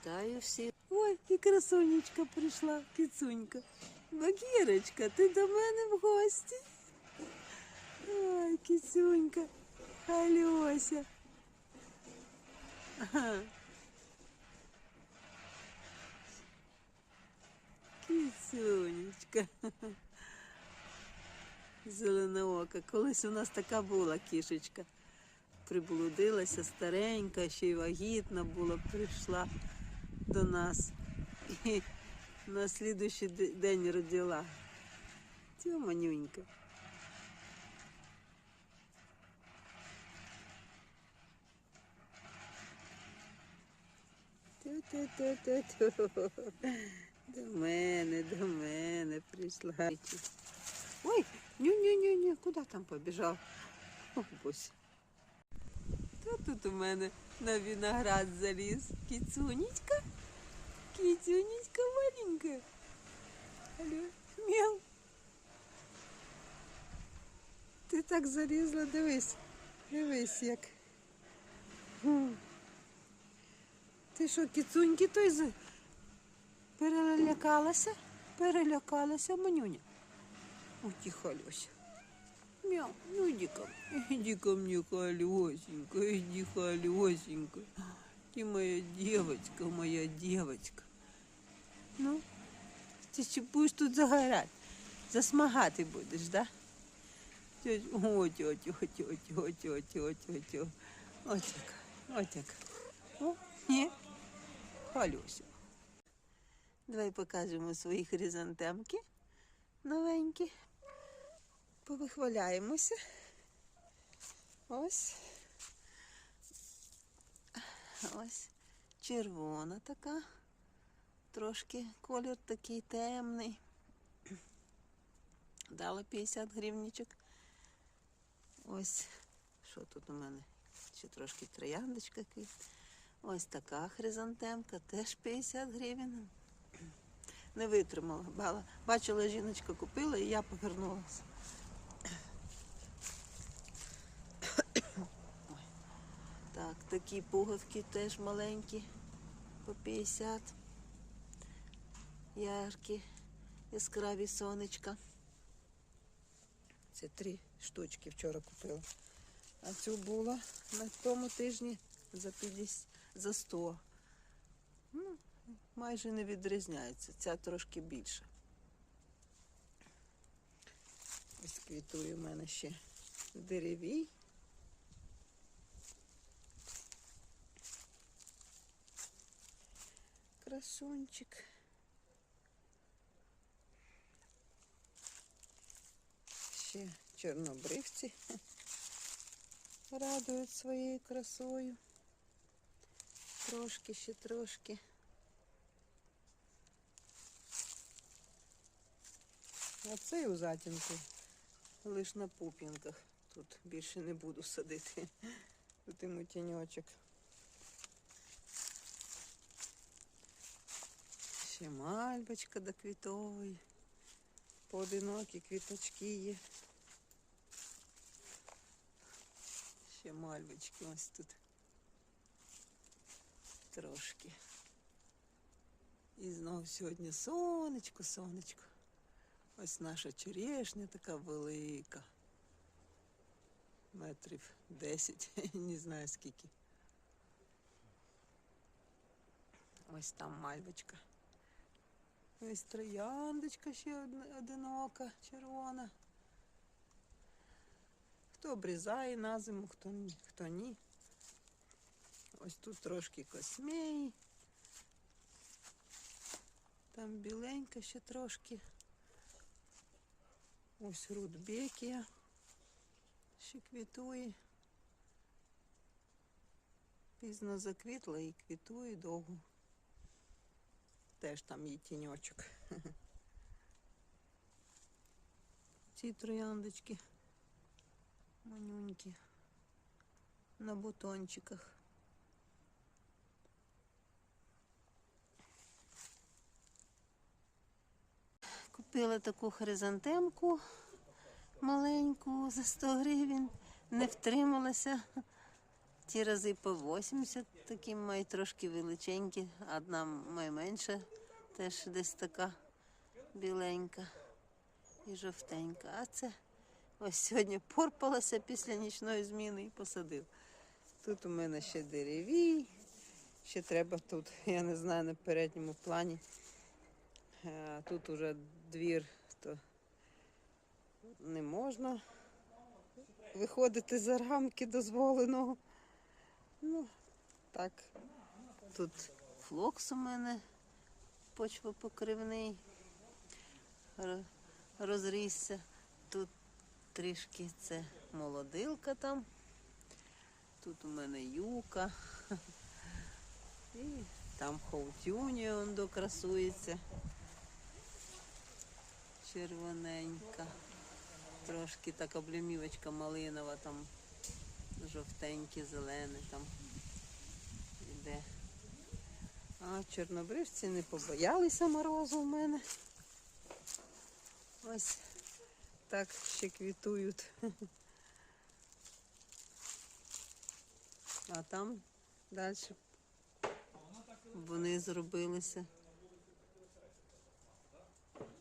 Вітаю всіх. Ой, і красунечка прийшла, кицунька. Багірочка, ти до мене в гості. Ой, кицюнька, Альося. Ага. Кицюнечка. Зеленоока. Колись у нас така була кішечка. Приблудилася старенька, ще й вагітна була, прийшла до нас. І на слідуючий день родила. Ця манюнька. До мене, до мене прийшла. Ой, ню-ню-ню-ню, куди там побіжав? О, бось. Та тут у мене на виноград заліз. Кіцунечка. Кіцюнечка маленька. Алло, мяу. Ти так залізла, дивись. Дивись як. Ти що, кіцуньки той перелякалася? Перелякалася, манюня. О, тихо, Мяу, ну иди ко иди ко мне, Халюсенька, иди, Халюсенька. Ты моя девочка, моя девочка. Ну, ти ще будеш тут загорати, засмагати будеш, да? Тьоть- О, тьотю, тьотю, тьотю, тьотю, тьотю. Отяк, отяк. О, ні? Халюся. Давай покажемо свої хризантемки новенькі. Повихваляємося. Ось. Ось червона така. Трошки колір такий темний. Дала 50 гривнічок. Ось, що тут у мене? Ще трошки трояндочка. квіт. Ось така хризантемка, теж 50 гривень. Не витримала. Бала. Бачила, жіночка купила і я повернулася. Ой. Так, такі пуговки теж маленькі, по 50. Яркі, яскраві сонечка. Це три штучки вчора купила. А цю була на тому тижні за 50, за 100. Ну, майже не відрізняється. Ця трошки більша. Ось квітує в мене ще деревій. Красунчик. Ще чорнобривці радують своєю красою. Трошки ще трошки. А цей у затінку лиш на пуп'янках. Тут більше не буду садити. Тут йому тіньочок. Ще мальбочка до квітової. Поодинокі квіточки є. Ще мальбочки ось тут. Трошки. І знову сьогодні сонечко, сонечко. Ось наша черешня така велика. Метрів 10, не знаю скільки. Ось там мальбочка. Ось трояндочка ще одинока, червона. Хто обрізає на зиму, хто ні. Хто ні. Ось тут трошки космеї. Там біленька ще трошки. Ось рудбекія. Ще квітує. Пізно заквітла і квітує довго. Теж там є тіньочок. Ці трояндочки манюнькі на бутончиках. Купила таку хризантемку маленьку за 100 гривень, не втрималася. Ті рази по 80 такі мають трошки величенькі, одна має менша, теж десь така біленька і жовтенька. А це ось сьогодні порпалася після нічної зміни і посадив. Тут у мене ще деревій, ще треба тут, я не знаю, на передньому плані. Е, Тут уже двір, то не можна виходити за рамки дозволеного. Ну, так. Тут флокс у мене почвопокривний розрісся. Тут трішки це молодилка там. Тут у мене юка. І там хаутюнія он докрасується. Червоненька. Трошки так облямівочка малинова, там жовтенькі, зелений там іде. А чорнобривці не побоялися морозу в мене. Ось так ще квітують. А там далі вони зробилися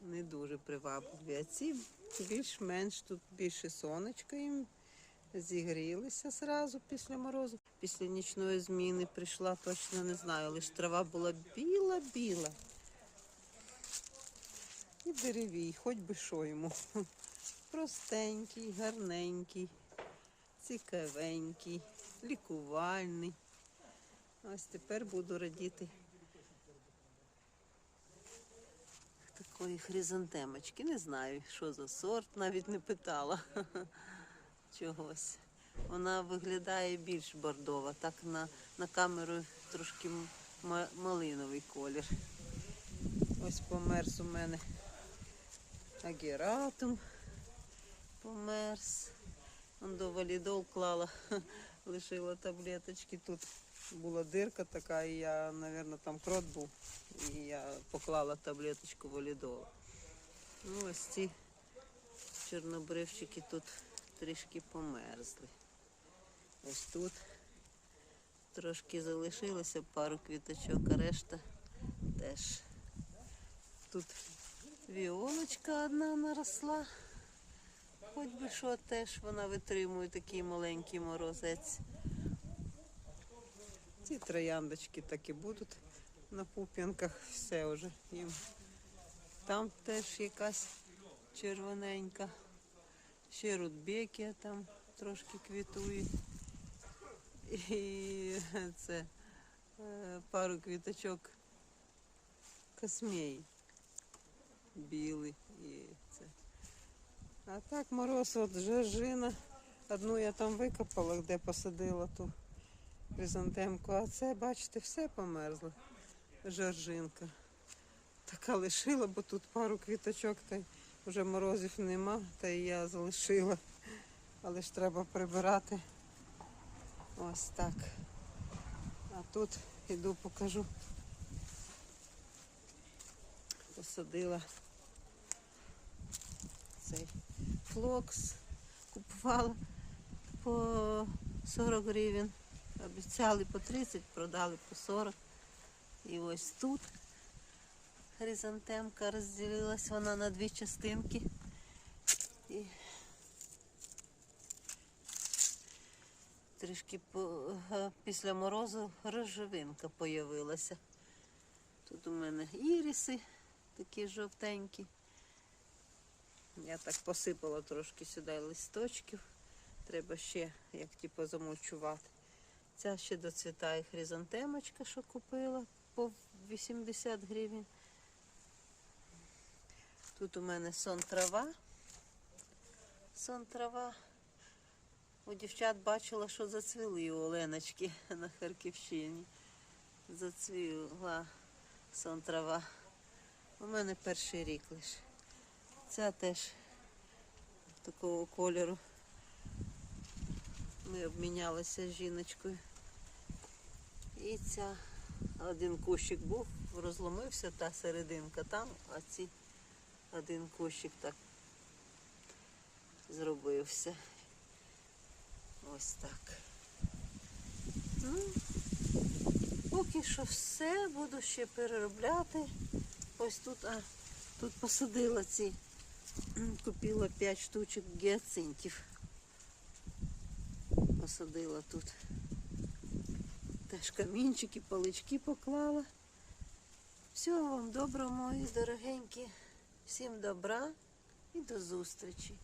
не дуже привабливі. А ці більш-менш тут більше сонечка їм зігрілися зразу після морозу. Після нічної зміни прийшла, точно не знаю, лише трава була біла-біла. І деревій, хоч би що йому. Простенький, гарненький, цікавенький, лікувальний. Ось тепер буду радіти такої хризантемочки. Не знаю, що за сорт, навіть не питала чогось. Вона виглядає більш бордова. Так на, на камеру трошки малиновий колір. Ось померз у мене агератум. Померз. До валідол клала, лишила таблеточки. Тут була дирка така, і я, мабуть, там крот був. І я поклала таблеточку валідол. Ну, ось ці чорнобривчики тут трішки померзли. Ось тут трошки залишилося пару квіточок, а решта теж. Тут віолочка одна наросла. Хоч би що теж вона витримує такий маленький морозець. Ці трояндочки так і будуть на пуп'янках, все вже їм. Там теж якась червоненька. Ще рудбекія там трошки квітують. І це е, пару квіточок космій білий і це. А так мороз, от жежина. Одну я там викопала, де посадила ту хризантемку, а це, бачите, все померзло. Жоржинка. Така лишила, бо тут пару квіточок, та вже морозів нема, та й я залишила. Але ж треба прибирати. Ось так. А тут іду покажу. Посадила цей флокс. Купувала по 40 гривень. Обіцяли по 30, продали по 40. І ось тут хризантемка розділилась вона на дві частинки. І трішки після морозу рожевинка появилася. Тут у мене іріси такі жовтенькі. Я так посипала трошки сюди листочків. Треба ще, як типу, замульчувати. Ця ще доцвітає хризантемочка, що купила по 80 гривень. Тут у мене сон трава. Сон трава. У дівчат бачила, що зацвіли у Оленочки на Харківщині. Зацвіла сон трава. У мене перший рік лише. Ця теж такого кольору. Ми обмінялися з жіночкою. І ця один кущик був, розломився та серединка там, а ці один кущик так зробився. Ось так. Ну, поки що все, буду ще переробляти. Ось тут, а, тут посадила ці, купила 5 штучок гіацинтів. Посадила тут. Теж камінчики, палички поклала. Всього вам доброго, мої дорогенькі. Всім добра і до зустрічі.